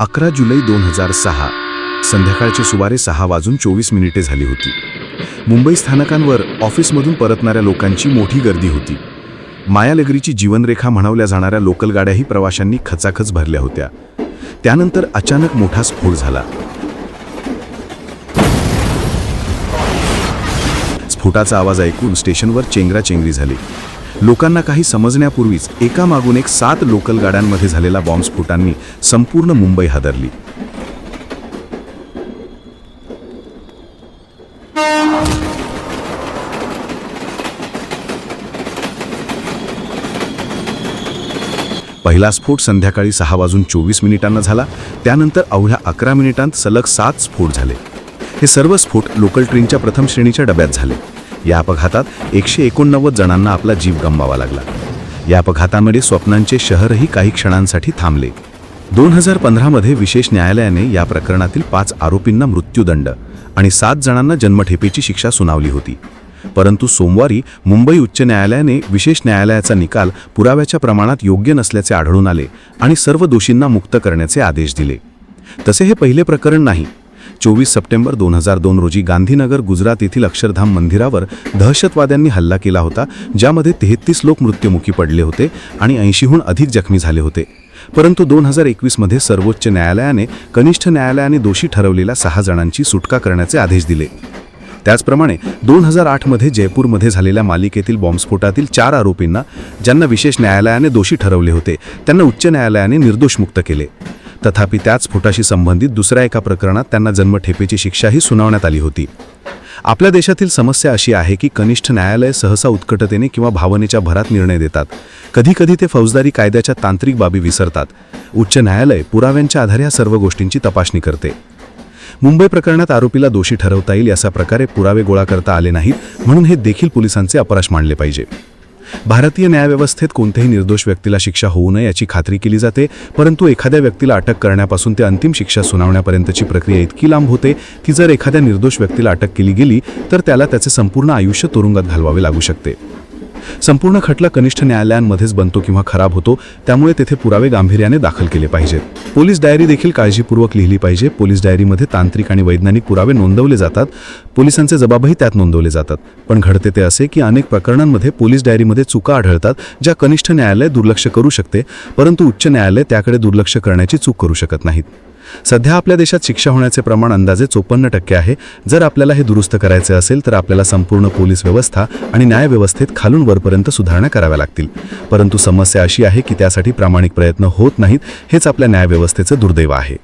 अकरा जुलै दोन हजार सहा संध्याकाळचे सुमारे सहा वाजून चोवीस मिनिटे झाली होती. मुंबई स्थानकांवर ऑफिसमधून परतणाऱ्या लोकांची मोठी गर्दी होती. मायालगरीची जीवनरेखा म्हणवल्या जाणाऱ्या लोकल गाड्याही प्रवाशांनी खचाखच भरल्या होत्या. त्यानंतर अचानक मोठा स्फोट झाला. स्फोटाचा आवाज ऐकून स्टेशनवर चेंगराचेंगरी झाली. लोकांना काही समजण्यापूर्वीच एका मागून एक सात लोकल गाड्यांमध्ये झालेल्या बॉम्बस्फोटांनी संपूर्ण मुंबई हादरली. पहिला स्फोट संध्याकाळी सहा वाजून चोवीस मिनिटांना झाला. त्यानंतर अवघ्या अकरा मिनिटांत सलग सात स्फोट झाले. हे सर्व स्फोट लोकल ट्रेनच्या प्रथम श्रेणीच्या डब्यात झाले. या अपघातात एकशे एकोणनव्वद जणांना आपला जीव गमवावा लागला. या अपघातामध्ये स्वप्नांचे शहरही काही क्षणांसाठी थांबले. दोन हजार पंधरामध्ये विशेष न्यायालयाने या प्रकरणातील पाच आरोपींना मृत्यूदंड आणि सात जणांना जन्मठेपेची शिक्षा सुनावली होती. परंतु सोमवारी मुंबई उच्च न्यायालयाने विशेष न्यायालयाचा निकाल पुराव्याच्या प्रमाणात योग्य नसल्याचे आढळून आले आणि सर्व दोषींना मुक्त करण्याचे आदेश दिले. तसे हे पहिले प्रकरण नाही. चोवीस सप्टेंबर दोन हजार दोन रोजी गांधीनगर गुजरात येथील अक्षरधाम मंदिरावर दहशतवाद्यांनी हल्ला केला होता ज्यामध्ये तेहतीस लोक मृत्युमुखी पडले होते आणि ऐंशीहून अधिक जखमी झाले होते. परंतु दोन हजार एकवीसमध्ये सर्वोच्च न्यायालयाने कनिष्ठ न्यायालयाने दोषी ठरवलेल्या सहा जणांची सुटका करण्याचे आदेश दिले. त्याचप्रमाणे दोन हजार आठमध्ये जयपूरमध्ये झालेल्या मालिकेतील बॉम्बस्फोटातील चार आरोपींना ज्यांना विशेष न्यायालयाने दोषी ठरवले होते त्यांना उच्च न्यायालयाने निर्दोष मुक्त केले. तथापि त्याच स्फोटाशी संबंधित दुसऱ्या एका प्रकरणात त्यांना जन्मठेपेची शिक्षाही सुनावण्यात आली होती. आपल्या देशातील समस्या अशी आहे की कनिष्ठ न्यायालय सहसा उत्कटतेने किंवा भावनेच्या भरात निर्णय देतात. कधीकधी ते फौजदारी कायद्याच्या तांत्रिक बाबी विसरतात. उच्च न्यायालय पुराव्यांच्या आधारे या सर्व गोष्टींची तपासणी करते. मुंबई प्रकरणात आरोपीला दोषी ठरवता येईल अशा प्रकारे पुरावे गोळा करता आले नाहीत म्हणून हे देखील पोलिसांचे अपराश मानले पाहिजे. भारतीय न्यायव्यवस्थेत कोणत्याही निर्दोष व्यक्तीला शिक्षा होऊ नये याची खात्री केली जाते परंतु एखाद्या व्यक्तीला अटक करण्यापासून ते अंतिम शिक्षा सुनावण्यापर्यंतची प्रक्रिया इतकी लांब होते की जर एखाद्या निर्दोष व्यक्तीला अटक केली गेली तर त्याला त्याचे संपूर्ण आयुष्य तुरुंगात घालवावे लागू शकते. संपूर्ण खटला कनिष्ठ न्यायालयांमध्येच बनतो किंवा खराब होतो त्यामुळे तेथे पुरावे गांभीर्याने दाखल केले पाहिजेत. पोलीस डायरी देखील काळजीपूर्वक लिहिली पाहिजे. पोलीस डायरीमध्ये तांत्रिक आणि वैज्ञानिक पुरावे नोंदवले जातात. पोलिसांचे जबाबही त्यात नोंदवले जातात. पण घडते ते असे की अनेक प्रकरणांमध्ये पोलीस डायरीमध्ये चुका आढळतात ज्या कनिष्ठ न्यायालय दुर्लक्ष करू शकते परंतु उच्च न्यायालय त्याकडे दुर्लक्ष करण्याची चूक करू शकत नाहीत. सध्या आपल्या देशात शिक्षा होण्याचे प्रमाण अंदाजे चोपन्न टक्के आहे. जर आपल्याला हे दुरुस्त करायचे असेल तर आपल्याला संपूर्ण पोलीस व्यवस्था आणि न्यायव्यवस्थेत खालून वरपर्यंत सुधारणा कराव्या लागतील. परंतु समस्या अशी आहे की त्यासाठी प्रामाणिक प्रयत्न होत नाहीत हेच आपल्या न्यायव्यवस्थेचं दुर्दैव आहे.